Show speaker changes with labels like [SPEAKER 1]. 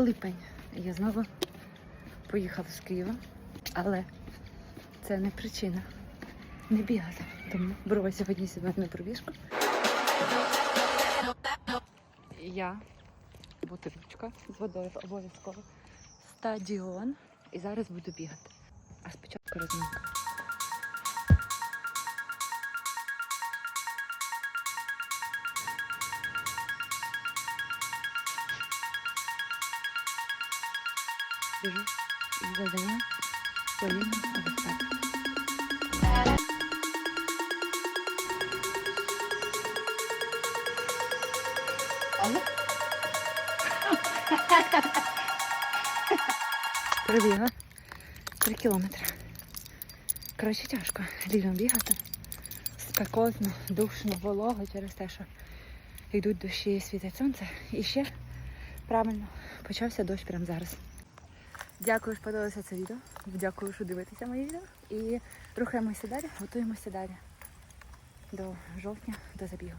[SPEAKER 1] липень. Я знову поїхала з Києва, але це не причина не бігати. Тому беру сьогодні себе на пробіжку. Я бутилочка з водою обов'язково. Стадіон. І зараз буду бігати. А спочатку розминка. І коліном ось так. Але Пробігла 3 кілометри. Коротше, тяжко літом бігати. Спекотно, душно, волого через те, що йдуть дощі, світить сонце. І ще правильно почався дощ прямо зараз. Дякую, що подивилися це відео. Дякую, що дивитеся мої відео. І рухаємося далі, готуємося далі. До жовтня, до забігу.